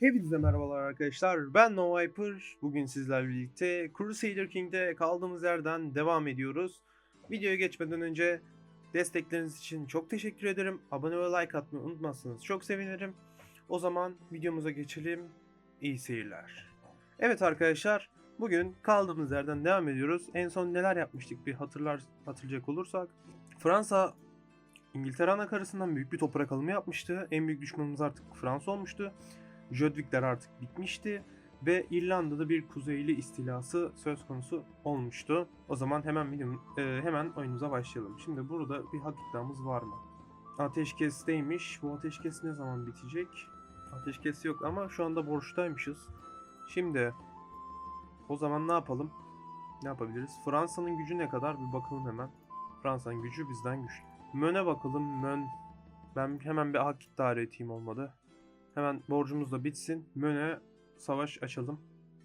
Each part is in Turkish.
Hepinize merhabalar arkadaşlar. Ben No Viper. Bugün sizlerle birlikte Crusader King'de kaldığımız yerden devam ediyoruz. Videoya geçmeden önce destekleriniz için çok teşekkür ederim. Abone ve like atmayı unutmazsanız çok sevinirim. O zaman videomuza geçelim. İyi seyirler. Evet arkadaşlar, bugün kaldığımız yerden devam ediyoruz. En son neler yapmıştık bir hatırlar hatırlayacak olursak. Fransa İngiltere anakarasından büyük bir toprak alımı yapmıştı. En büyük düşmanımız artık Fransa olmuştu. Jödvikler artık bitmişti ve İrlanda'da bir kuzeyli istilası söz konusu olmuştu. O zaman hemen videom, e, hemen oyunumuza başlayalım. Şimdi burada bir hak iddiamız var mı? Ateşkesteymiş. Bu ateşkes ne zaman bitecek? Ateşkes yok ama şu anda borçtaymışız. Şimdi o zaman ne yapalım? Ne yapabiliriz? Fransa'nın gücü ne kadar? Bir bakalım hemen. Fransa'nın gücü bizden güçlü. Mön'e bakalım. Mön. Ben hemen bir hak iddia üreteyim olmadı. Hemen borcumuz da bitsin. Mön'e savaş açalım.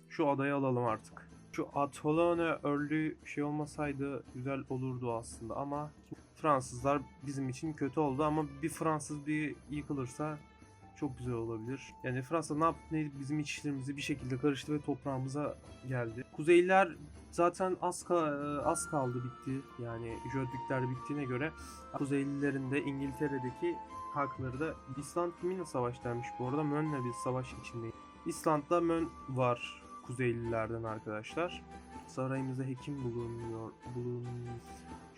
Şu adayı alalım artık. Şu Atolone örlü şey olmasaydı güzel olurdu aslında ama Fransızlar bizim için kötü oldu ama bir Fransız bir yıkılırsa çok güzel olabilir. Yani Fransa ne yaptı ne bizim iç bir şekilde karıştı ve toprağımıza geldi. Kuzeyliler zaten az, ka- az kaldı bitti. Yani Jödvikler bittiğine göre Kuzeylilerin de İngiltere'deki hakları da İsland kiminle savaştaymış bu arada? Mön'le bir savaş içindeyiz. İsland'da Mön var Kuzeylilerden arkadaşlar. Sarayımızda hekim bulunuyor. Bulun...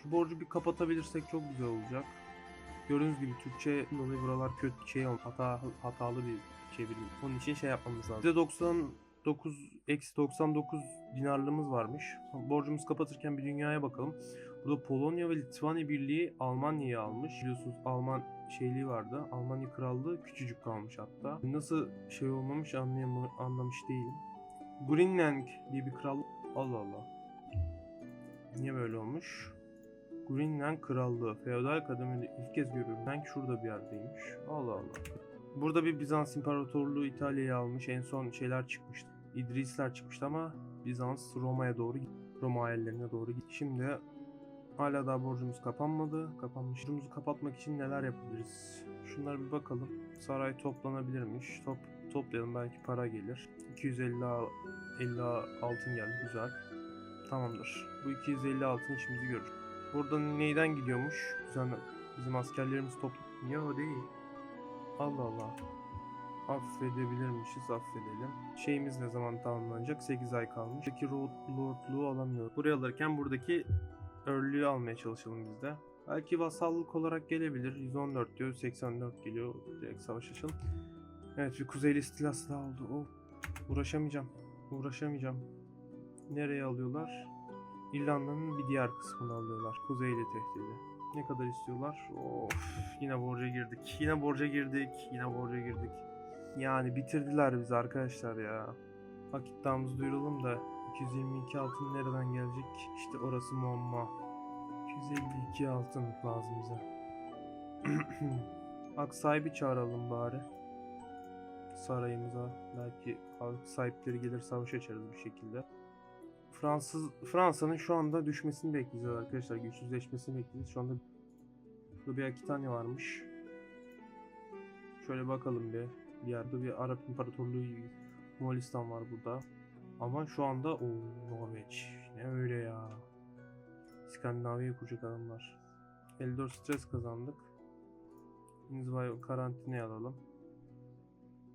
Şu borcu bir kapatabilirsek çok güzel olacak. Gördüğünüz gibi Türkçe dolayı buralar kötü şey hata, hatalı bir çevirim. Onun için şey yapmamız lazım. Bize 99 eksi 99 dinarlığımız varmış. Borcumuzu kapatırken bir dünyaya bakalım. Burada Polonya ve Litvanya Birliği Almanya'yı almış. Biliyorsunuz Alman şeyliği vardı. Almanya krallığı küçücük kalmış hatta. Nasıl şey olmamış anlayam anlamış değilim. Greenland diye bir kral Allah Allah. Niye böyle olmuş? Greenland Krallığı. Feodal kademede ilk kez görüyorum. Sanki şurada bir yerdeymiş. Allah Allah. Burada bir Bizans İmparatorluğu İtalya'yı almış. En son şeyler çıkmıştı. İdrisler çıkmıştı ama Bizans Roma'ya doğru. Roma hayallerine doğru gitti. Şimdi hala daha borcumuz kapanmadı. Kapanmış. Borcumuzu kapatmak için neler yapabiliriz? Şunlara bir bakalım. Saray toplanabilirmiş. Top, toplayalım belki para gelir. 250 al- 50 altın geldi. Güzel. Tamamdır. Bu 250 altın işimizi görür. Burada neyden gidiyormuş? Güzel. Bizim askerlerimiz toplu. Niye o değil? Allah Allah. Affedebilirmişiz, affedelim. Şeyimiz ne zaman tamamlanacak? 8 ay kalmış. Ro- lordluğu alamıyoruz. Buraya alırken buradaki örlüğü almaya çalışalım biz de. Belki vasallık olarak gelebilir. 114 diyor, 84 geliyor. Direkt savaş açalım. Evet, bir kuzeyli istilası daha oldu. Of, uğraşamayacağım. Uğraşamayacağım. Nereye alıyorlar? İrlanda'nın bir diğer kısmını alıyorlar. Kuzeyli tehdidi. Ne kadar istiyorlar? Of, yine borca girdik. Yine borca girdik. Yine borca girdik. Yani bitirdiler bizi arkadaşlar ya. Hak iddiamızı duyuralım da 222 altın nereden gelecek? İşte orası muamma. 252 altın lazım bize. Hak sahibi çağıralım bari. Sarayımıza. Belki halk sahipleri gelir savaş açarız bir şekilde. Fransız Fransa'nın şu anda düşmesini bekleyeceğiz arkadaşlar. Güçsüzleşmesini bekleyeceğiz. Şu anda burada bir Akitanya varmış. Şöyle bakalım bir. Bir yerde bir Arap İmparatorluğu Moğolistan var burada. Ama şu anda o Norveç. Ne öyle ya. İskandinavya'yı kuracak adamlar. 54 stres kazandık. İnzivayı karantinaya alalım.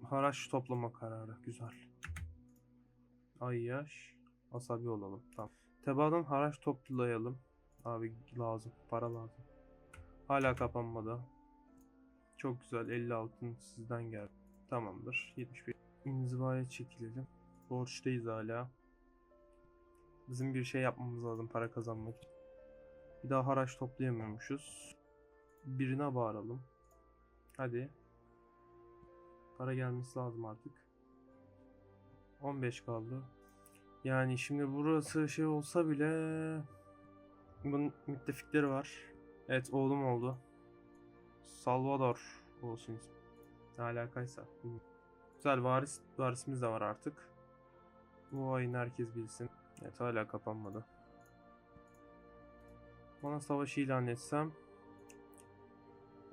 Haraç toplama kararı. Güzel. Ayyaş. Asabi olalım. Tamam. Tebaadan haraç toplayalım. Abi lazım. Para lazım. Hala kapanmadı. Çok güzel. 50 altın sizden geldi. Tamamdır. 71. İnzivaya çekilelim. Borçtayız hala. Bizim bir şey yapmamız lazım para kazanmak için. Bir daha haraç toplayamıyormuşuz. Birine bağıralım. Hadi. Para gelmesi lazım artık. 15 kaldı. Yani şimdi burası şey olsa bile bunun müttefikleri var. Evet oğlum oldu. Salvador olsun. Ne alakaysa. Güzel varis varisimiz de var artık. Bu ayın herkes bilsin. Evet hala kapanmadı. Bana savaşı ilan etsem.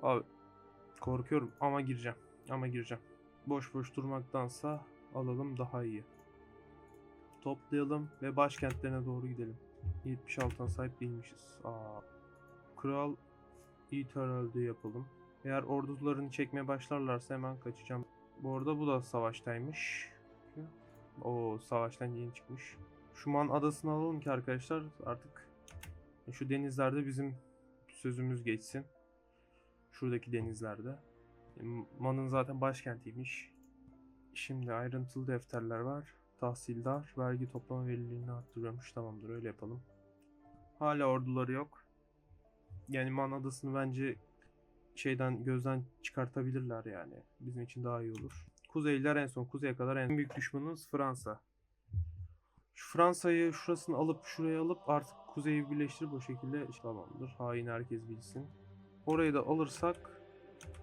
Abi korkuyorum ama gireceğim. Ama gireceğim. boş boş durmaktansa alalım daha iyi. Toplayalım ve başkentlerine doğru gidelim. 76'dan sahip değilmişiz. Aa. Kral İtalya yapalım. Eğer ordularını çekmeye başlarlarsa hemen kaçacağım. Bu arada bu da savaştaymış. O savaştan yeni çıkmış. Şu Man adasını alalım ki arkadaşlar artık şu denizlerde bizim sözümüz geçsin. Şuradaki denizlerde. E, Man'ın zaten başkentiymiş. Şimdi ayrıntılı defterler var. Tahsildar, vergi toplama verililiğini arttırıyormuş. Tamamdır öyle yapalım. Hala orduları yok. Yani Man adasını bence şeyden gözden çıkartabilirler yani. Bizim için daha iyi olur. Kuzeyliler en son kuzeye kadar en büyük düşmanımız Fransa. Şu Fransa'yı şurasını alıp şuraya alıp artık kuzeyi birleştirip o şekilde işte tamamdır. Hain herkes bilsin. Orayı da alırsak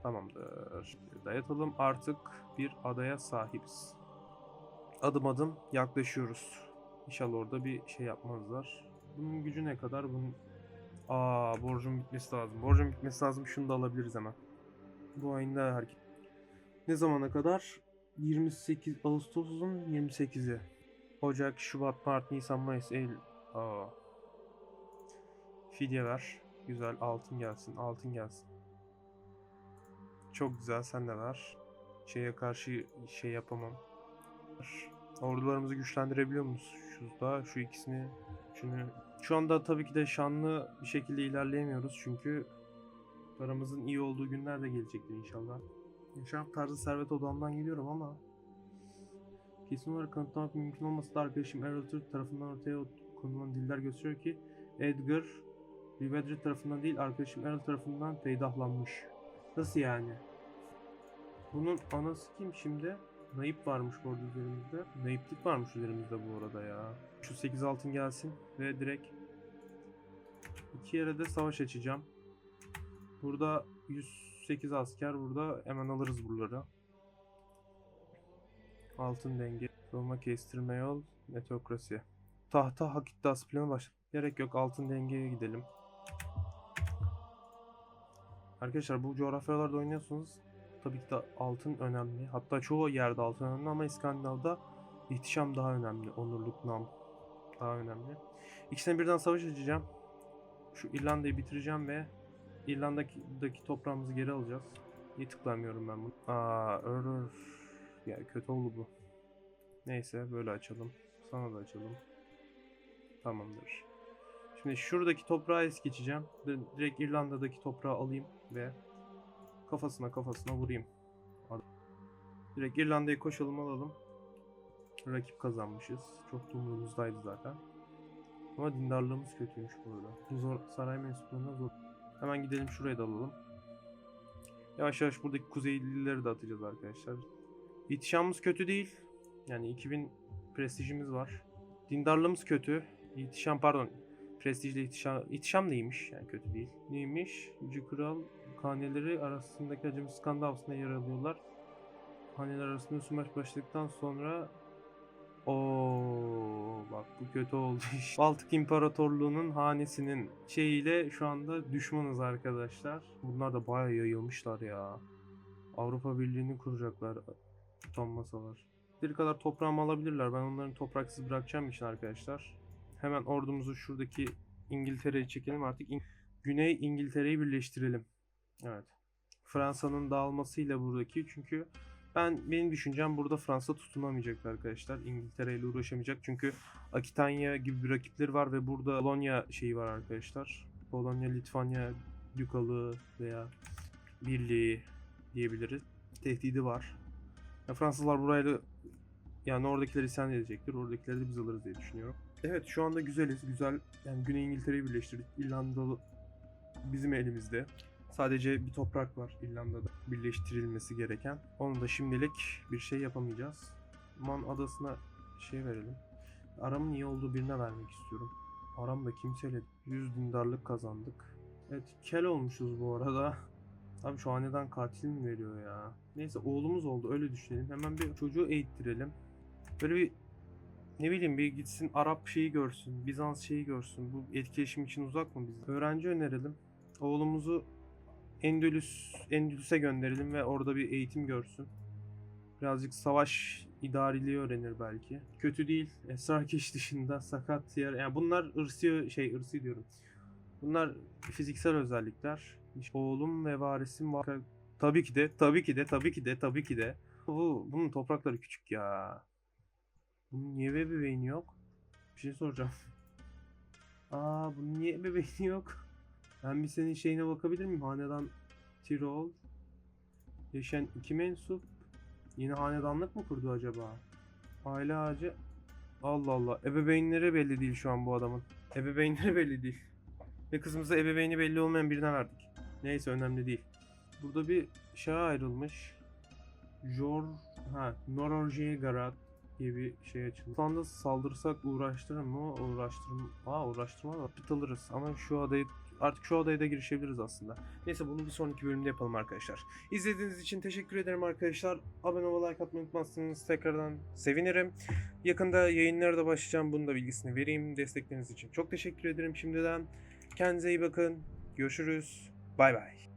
tamamdır. Dayatalım artık bir adaya sahibiz. Adım adım yaklaşıyoruz. İnşallah orada bir şey yapmazlar. Bunun gücü ne kadar? Bunun Aa borcun bitmesi lazım. Borcun bitmesi lazım. Şunu da alabiliriz hemen. Bu ayında hareket. Ne zamana kadar? 28 Ağustos'un 28'i. Ocak, Şubat, Mart, Nisan, Mayıs, Eylül. Aa. Fidye ver. Güzel altın gelsin. Altın gelsin. Çok güzel sen de ver. Şeye karşı şey yapamam. Ordularımızı güçlendirebiliyor muyuz? Şurada şu ikisini şunu şu anda tabii ki de şanlı bir şekilde ilerleyemiyoruz çünkü paramızın iyi olduğu günler de gelecektir inşallah. Yaşam tarzı servet odamdan geliyorum ama kesin olarak kanıtlamak mümkün olmasa da arkadaşım Errol Türk tarafından ortaya konulan diller gösteriyor ki Edgar Rivedri tarafından değil arkadaşım Errol tarafından peydahlanmış. Nasıl yani? Bunun anası kim şimdi? Naip varmış bu arada üzerimizde. Naiplik varmış üzerimizde bu arada ya. Şu 8 altın gelsin ve direkt iki yere de savaş açacağım. Burada 108 asker burada hemen alırız buraları. Altın denge, savunma kestirme yol, metokrasi. Tahta hak iddiası planı başladı. Gerek yok altın dengeye gidelim. Arkadaşlar bu coğrafyalarda oynuyorsunuz tabii ki de altın önemli. Hatta çoğu yerde altın önemli ama İskandinav'da ihtişam daha önemli. Onurluk nam daha önemli. İkisine birden savaş açacağım. Şu İrlanda'yı bitireceğim ve İrlanda'daki toprağımızı geri alacağız. Niye tıklamıyorum ben bunu? Aa, error. Ya kötü oldu bu. Neyse böyle açalım. Sana da açalım. Tamamdır. Şimdi şuradaki toprağı es geçeceğim. Direkt İrlanda'daki toprağı alayım ve kafasına kafasına vurayım. Direkt İrlanda'ya koşalım alalım. Rakip kazanmışız. Çok da umurumuzdaydı zaten. Ama dindarlığımız kötüymüş burada. Zor, saray mensuplarına zor. Hemen gidelim şuraya da alalım. Yavaş yavaş buradaki kuzeylileri de atacağız arkadaşlar. İhtişamımız kötü değil. Yani 2000 prestijimiz var. Dindarlığımız kötü. İhtişam pardon. Prestijle ihtişam, ihtişam neymiş? Yani kötü değil. Neymiş? Yüce Kral haneleri arasındaki acımsız kan davasında yer alıyorlar. Haneler arasında savaş başladıktan sonra o bak bu kötü oldu iş. Baltık İmparatorluğu'nun hanesinin şeyiyle şu anda düşmanız arkadaşlar. Bunlar da bayağı yayılmışlar ya. Avrupa Birliği'ni kuracaklar. Utanmasalar. Bir kadar toprağımı alabilirler. Ben onların topraksız bırakacağım için arkadaşlar. Hemen ordumuzu şuradaki İngiltere'ye çekelim artık. İng- Güney İngiltere'yi birleştirelim. Evet. Fransa'nın dağılmasıyla buradaki çünkü ben benim düşüncem burada Fransa tutunamayacak arkadaşlar. İngiltere ile uğraşamayacak çünkü Akitanya gibi bir rakipleri var ve burada Polonya şeyi var arkadaşlar. Polonya, Litvanya Dukalığı veya Birliği diyebiliriz. Tehdidi var. Ya Fransızlar burayla yani oradakiler isyan edecektir. Oradakileri de biz alırız diye düşünüyorum. Evet şu anda güzeliz. Güzel. Yani Güney İngiltere'yi birleştirdik. İrlanda bizim elimizde. Sadece bir toprak var İrlanda'da birleştirilmesi gereken. Onu da şimdilik bir şey yapamayacağız. Man adasına şey verelim. Aramın iyi olduğu birine vermek istiyorum. Aram da kimseyle 100 dindarlık kazandık. Evet kel olmuşuz bu arada. Abi şu haneden katil mi veriyor ya? Neyse oğlumuz oldu öyle düşünelim. Hemen bir çocuğu eğittirelim. Böyle bir ne bileyim bir gitsin Arap şeyi görsün, Bizans şeyi görsün. Bu etkileşim için uzak mı biz? Öğrenci önerelim. Oğlumuzu Endülüs Endülüs'e gönderelim ve orada bir eğitim görsün. Birazcık savaş idariliği öğrenir belki. Kötü değil. Esrarkeş dışında sakat yer. Yani bunlar ırsi şey ırsi diyorum. Bunlar fiziksel özellikler. Oğlum ve varisim var. Tabii ki de, tabii ki de, tabii ki de, tabii ki de. Bu, bunun toprakları küçük ya. Bunun niye ebeveyni yok? Bir şey soracağım. Aa bunun niye ebeveyni yok? Ben bir senin şeyine bakabilir miyim? Hanedan Tirol. Yaşayan iki mensup. Yine hanedanlık mı kurdu acaba? Aile ağacı. Allah Allah. Ebeveynleri belli değil şu an bu adamın. Ebeveynleri belli değil. Ve kızımıza ebeveyni belli olmayan birine verdik. Neyse önemli değil. Burada bir şey ayrılmış. Jor... Ha, Nororjegarat diye bir şey açıldı. Şu saldırsak uğraştırır mı? Uğraştırma... Aa uğraştırma da alırız. Ama şu adayı... Artık şu adaya da girişebiliriz aslında. Neyse bunu bir sonraki bölümde yapalım arkadaşlar. İzlediğiniz için teşekkür ederim arkadaşlar. Abone ol, like atmayı unutmazsınız. Tekrardan sevinirim. Yakında yayınlara da başlayacağım. Bunun da bilgisini vereyim. Destekleriniz için çok teşekkür ederim şimdiden. Kendinize iyi bakın. Görüşürüz. Bay bay.